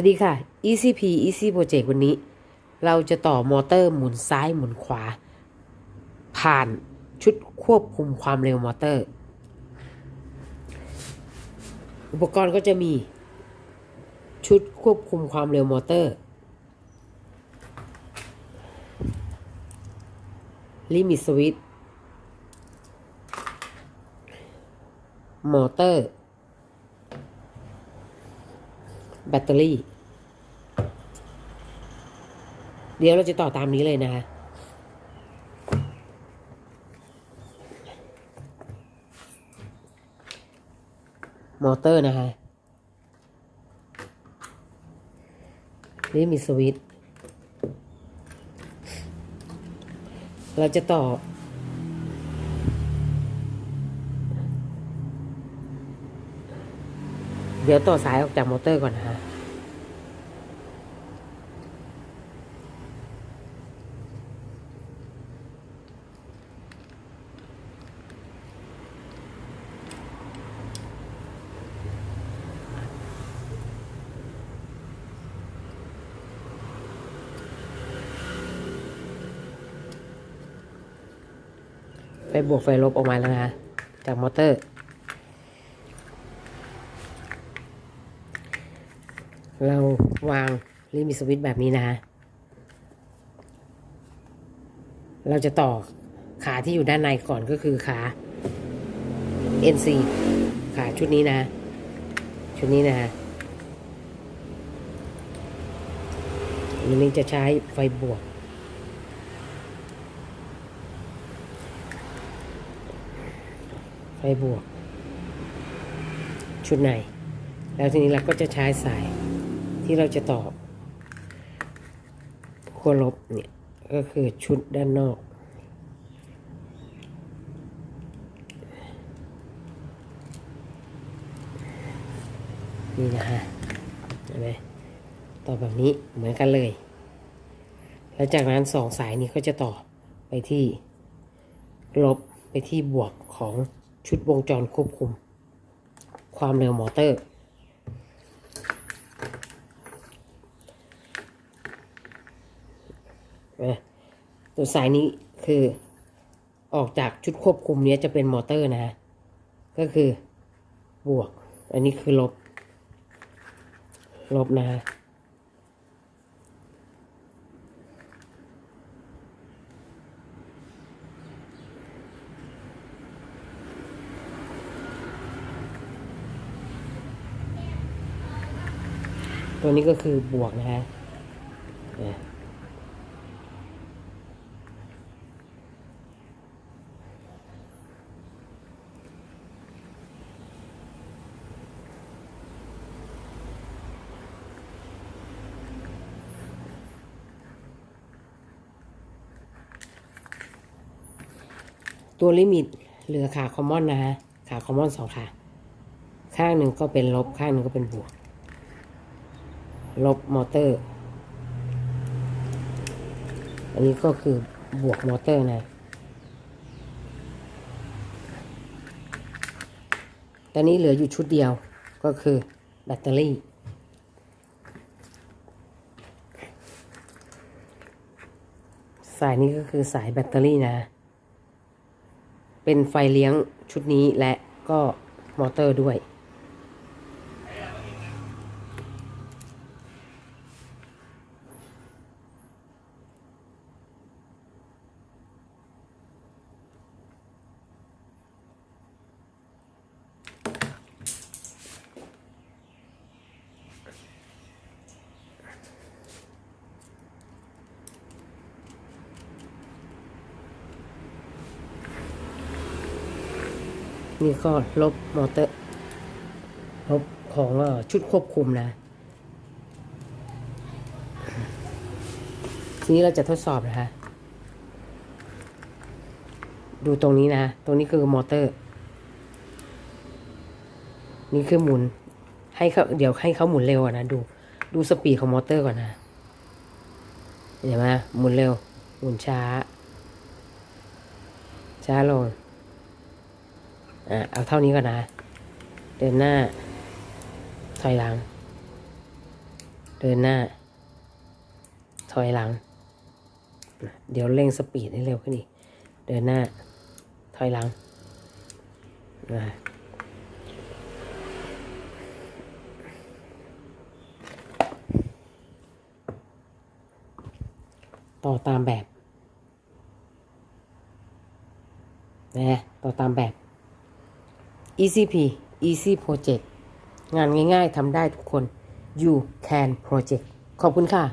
วัสดีค่ะ ECP Easy Project วันนี้ เราจะต่อมอเตอร์หมุนซ้ายหมุนขวา ผ่านชุดควบคุมความเร็วมอเตอร์ อุปกรณ์ก็จะมีชุดควบคุมความเร็วมอเตอร์ ลิมิตสวิตช์มอเตอร์ แบตเตอรี่ เดี๋ยวเราจะต่อตามนี้เลยนะคะมอเตอร์นะคะนี่มีสวิตช์เราจะต่อ เดี๋ยวต่อสายออกจากมอเตอร์ก่อนนะฮะ ไฟบวกไฟลบออกมาแล้วนะจากมอเตอร์ เราวางลิมิตสวิตช์แบบนี้นะฮะเราจะต่อขาที่อยู่ด้านในก่อนก็คือขา NC ขาชุดนี้นะ ชุดนี้นะฮะอันนี้จะใช้ไฟบวก ไฟบวก ชุดใน แล้วทีนี้เราก็จะใช้สายที่เราจะต่อขั้วลบเนี่ยก็คือชุดด้านนอก นี่นะฮะเห็นไหมต่อแบบนี้เหมือนกันเลย แล้วจากนั้นสองสายนี้ก็จะต่อไปที่ลบไปที่บวกของ ชุดวงจรควบคุม ความเร็วมอเตอร์ ตัวสายนี้คือออกจากชุดควบคุมเนี้ยจะเป็นมอเตอร์นะฮะ ก็คือบวก อันนี้คือลบ ลบนะฮะ ตัวนี้ก็คือบวกนะฮะตัวลิมิตเหลือขาคอมมอนนะฮะ ขาคอมมอนสองขา ข้างหนึ่งก็เป็นลบ ข้างหนึ่งก็เป็นบวก ลบมอเตอร์ อันนี้ก็คือบวกมอเตอร์นะตอนนี้เหลืออยู่ชุดเดียวก็คือแบตเตอรี่ สายนี้ก็คือสายแบตเตอรี่นะ เป็นไฟเลี้ยงชุดนี้และก็มอเตอร์ด้วย นี่ก็ลบมอเตอร์ลบของชุดควบคุมนะ ทีนี้เราจะทดสอบนะฮะดูตรงนี้นะ ตรงนี้คือมอเตอร์ นี่คือหมุน ให้เขาเดี๋ยวให้เขาหมุนเร็วก่อนนะ ดู ดูสปีดของมอเตอร์ก่อนนะ เห็นไหมหมุนเร็ว หมุนช้า ช้าลง อะเอาเท่านี้ก่อนนะ เดินหน้า ถอยหลัง เดินหน้า ถอยหลัง เดี๋ยวเร่งสปีดให้เร็วขึ้นอีก เดินหน้า ถอยหลังนะต่อตามแบบนะต่อตามแบบ ECP Easy Project งานง่ายๆทำได้ทุกคน You Can Project ขอบคุณค่ะ